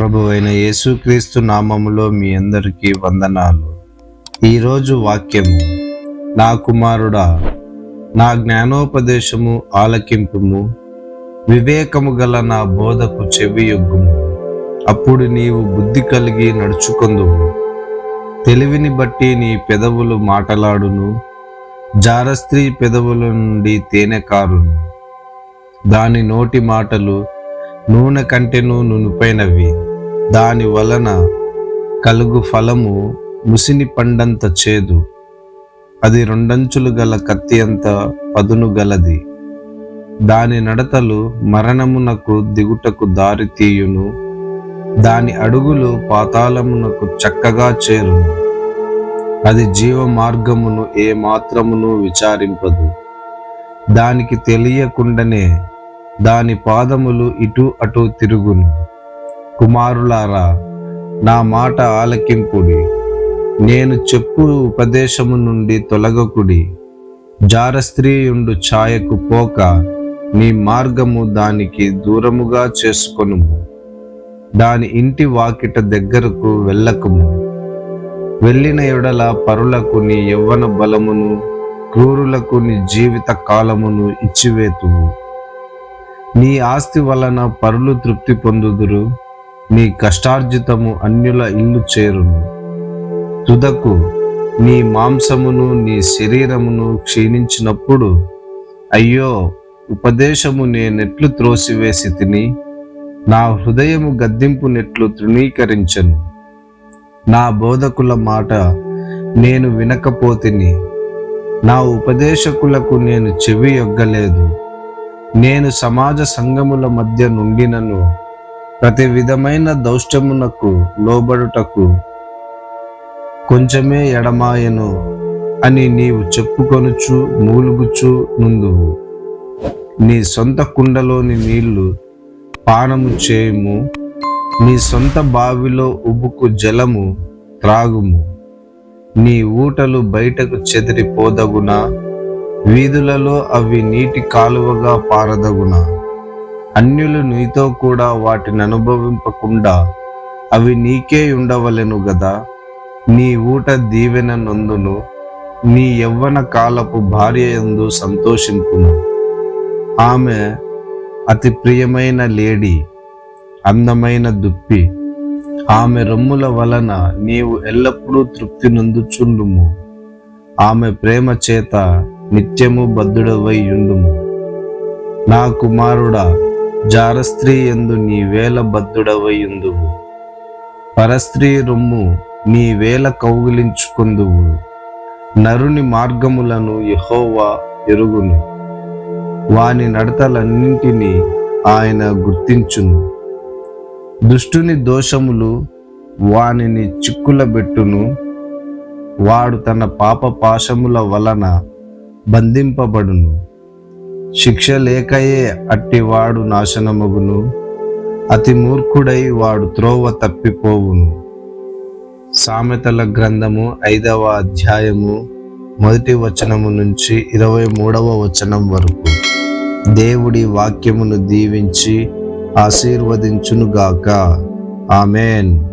ప్రభు అయిన యేసుక్రీస్తు నామములో మీ అందరికీ వందనాలు. ఈరోజు వాక్యము నా కుమారుడా నా జ్ఞానోపదేశము ఆలకింపుము వివేకము గల నా బోధకు చెవియొగ్గుము అప్పుడు నీవు బుద్ధి కలిగి నడుచుకొందువు. తెలివిని బట్టి నీ పెదవులు మాటలాడును జారస్త్రీ పెదవుల నుండి తేనె కారును. దాని నోటి మాటలు నూనె కంటెను నునుపైనవి. దాని వలన కలుగు ఫలము ముసిని పండంత చేదు. అది రెండంచులు గల కత్తి అంత పదును గలది. దాని నడతలు మరణమునకు దిగుటకు దారి తీయును. దాని అడుగులు పాతాళమునకు చక్కగా చేరును. అది జీవ మార్గమును ఏ మాత్రమును విచారింపదు. దానికి తెలియకుండానే దాని పాదములు ఇటు అటు తిరుగును. కుమారులారా నా మాట ఆలకింపుడి. నేను చెప్పు ఉపదేశము నుండి తొలగకుడి. జారస్త్రీయుండు ఛాయకు పోక నీ మార్గము దానికి దూరముగా చేసుకొనుము. దాని ఇంటి వాకిట దగ్గరకు వెళ్ళకుము. వెళ్ళిన ఎడల పరులకు నీ యవ్వన బలమును క్రూరులకు నీ జీవిత కాలమును ఇచ్చివేతువు నీ ఆస్తి వలన పరులు తృప్తి పొందుదురు. నీ కష్టార్జితము అన్యుల ఇల్లు చేరును. తుదకు నీ మాంసమును నీ శరీరమును క్షీణించినప్పుడు అయ్యో ఉపదేశము నేనెట్లు త్రోసివేసి తిని నా హృదయము గద్దింపు నెట్లు తృణీకరించను. నా బోధకుల మాట నేను వినకపోతిని. నా ఉపదేశకులకు నేను చెవి యొగ్గలేదు. నేను సమాజ సంఘముల మధ్య నుండినను. ప్రతి విధమైన దౌష్టమునకు లోబడుటకు కొంచెమే ఎడమాయను అని నీవు చెప్పుకొనుచు మూలుగుచు నుందువు నీ సొంత కుండలోని నీళ్ళు పానము చేయము. నీ సొంత బావిలో ఉబుకు జలము త్రాగుము. నీ ఊటలు బయటకు చెదిరిపోదగునా. వీధులలో అవి నీటి కాలువగా పారదగునా. అన్యులు నీతో కూడా వాటిని అనుభవింపకుండా అవి నీకే ఉండవలెను గదా. నీ ఊట దీవెన నందును నీ యవ్వన కాలపు భార్య ఎందు సంతోషింపును. ఆమె అతి ప్రియమైన లేడీ అందమైన దుప్పి. ఆమె రొమ్ముల వలన నీవు ఎల్లప్పుడూ తృప్తి నొందుచుండుము. ఆమె ప్రేమ చేత నిత్యము బద్ధుడవై ఉండుము. నా కుమారుడా జారస్త్రీ ఎందు నీ వేల బద్ధుడవై పరస్త్రీ రొమ్ము నీ వేల కౌగిలించుకుందువు. నరుని మార్గములను యహోవా ఎరుగును. వాని నడతలన్నింటినీ ఆయన గుర్తించును. దుష్టుని దోషములు వానిని చిక్కులబెట్టును. వాడు తన పాప పాశముల వలన బంధింపబడును. శిక్ష లేకయే అట్టివాడు నాశనమగును. అతి మూర్ఖుడై వాడు త్రోవ తప్పిపోవును. సామెతల గ్రంథము ఐదవ అధ్యాయము మొదటి వచనము నుంచి ఇరవై మూడవ వచనం వరకు. దేవుడి వాక్యమును దీవించి ఆశీర్వదించునుగాక. ఆమెన్.